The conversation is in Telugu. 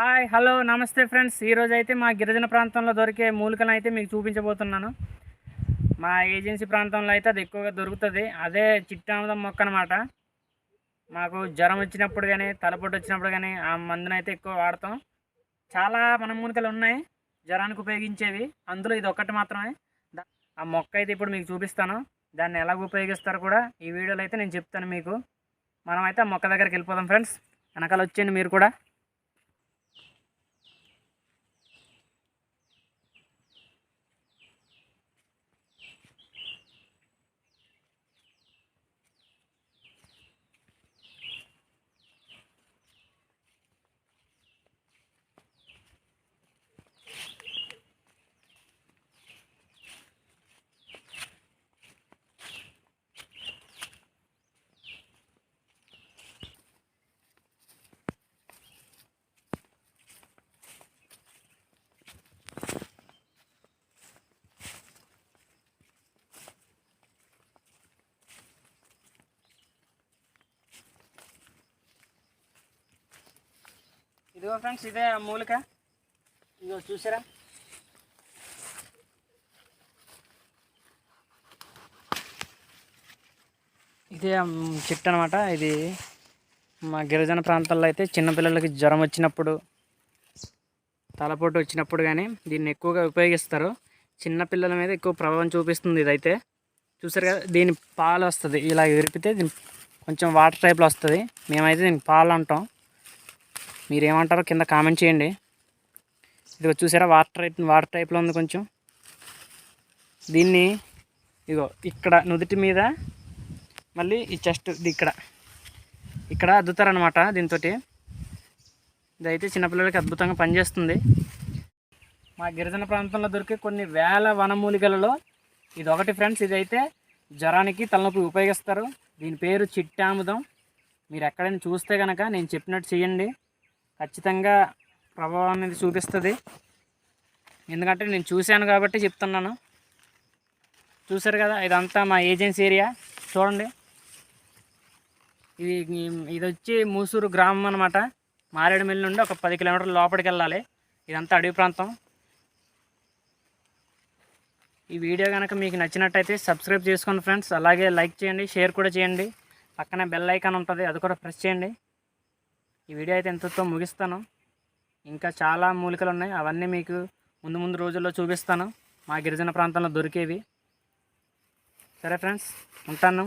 హాయ్ హలో నమస్తే ఫ్రెండ్స్. ఈరోజు అయితే మా గిరిజన ప్రాంతంలో దొరికే మూలికలను అయితే మీకు చూపించబోతున్నాను. మా ఏజెన్సీ ప్రాంతంలో అయితే అది ఎక్కువగా దొరుకుతుంది. అదే చిట్టామదం మొక్క అనమాట మాకు జ్వరం వచ్చినప్పుడు కానీ తలపొట్టు వచ్చినప్పుడు కానీ ఆ మందుని అయితే ఎక్కువ వాడతాం. చాలా మన మూలికలు ఉన్నాయి జ్వరానికి ఉపయోగించేవి. అందులో ఇది ఒక్కటి మాత్రమే. ఆ మొక్క అయితే ఇప్పుడు మీకు చూపిస్తాను. దాన్ని ఎలా ఉపయోగిస్తారు కూడా ఈ వీడియోలో అయితే నేను చెప్తాను మీకు. మనం అయితే ఆ మొక్క దగ్గరికి వెళ్ళిపోదాం ఫ్రెండ్స్. వెనకాల వచ్చేయండి మీరు కూడా. ఇదిగో ఫ్రెండ్స్ ఇదే ఆ మూలిక. ఇదిగో చూసారా? ఇదే చెట్టు అనమాట ఇది మా గిరిజన ప్రాంతాల్లో అయితే చిన్నపిల్లలకి జ్వరం వచ్చినప్పుడు తలపోటు వచ్చినప్పుడు కానీ దీన్ని ఎక్కువగా ఉపయోగిస్తారు. చిన్నపిల్లల మీద ఎక్కువ ప్రభావం చూపిస్తుంది ఇదైతే. చూసారు కదా దీని పాలు వస్తుంది. ఇలా విరిపితే దీని కొంచెం వాటర్ టైప్లో వస్తుంది. మేమైతే దీనికి పాలు అంటాం. మీరేమంటారో కింద కామెంట్ చేయండి. ఇదిగో చూసారా వాటర్ టైప్ వాటర్ టైప్లో ఉంది కొంచెం. దీన్ని ఇగో ఇక్కడ నుదుటి మీద మళ్ళీ ఈ చెస్ట్ ఇక్కడ. ఇక్కడ అద్దుతారనమాట దీంతో ఇదైతే చిన్నపిల్లలకి అద్భుతంగా పనిచేస్తుంది. మా గిరిజన ప్రాంతంలో దొరికే కొన్ని వేల వనమూలికలలో ఇది ఒకటి ఫ్రెండ్స్ ఇదైతే జ్వరానికి తలనొప్పి ఉపయోగిస్తారు. దీని పేరు చిట్టాముదం. మీరు ఎక్కడైనా చూస్తే కనుక నేను చెప్పినట్టు చేయండి. ఖచ్చితంగా ప్రభావం అనేది చూపిస్తుంది. ఎందుకంటే నేను చూశాను కాబట్టి చెప్తున్నాను. చూసారు కదా ఇదంతా మా ఏజెన్సీ ఏరియా. చూడండి. ఇది ఇది వచ్చి మూసూరు గ్రామం అనమాట మారేడుమిల్లి నుండి ఒక పది కిలోమీటర్ల లోపలికి వెళ్ళాలి. ఇదంతా అడవి ప్రాంతం. ఈ వీడియో కనుక మీకు నచ్చినట్టయితే సబ్స్క్రైబ్ చేసుకోండి ఫ్రెండ్స్. అలాగే లైక్ చేయండి షేర్ కూడా చేయండి. పక్కనే బెల్ ఐకాన్ ఉంటుంది అది కూడా ప్రెస్ చేయండి. ఈ వీడియో అయితే ఎంతతో ముగిస్తాను. ఇంకా చాలా మూలికలు ఉన్నాయి. అవన్నీ మీకు ముందు ముందు రోజుల్లో చూపిస్తాను. మా గిరిజన ప్రాంతంలో దొరికేవి. సరే ఫ్రెండ్స్ ఉంటాను.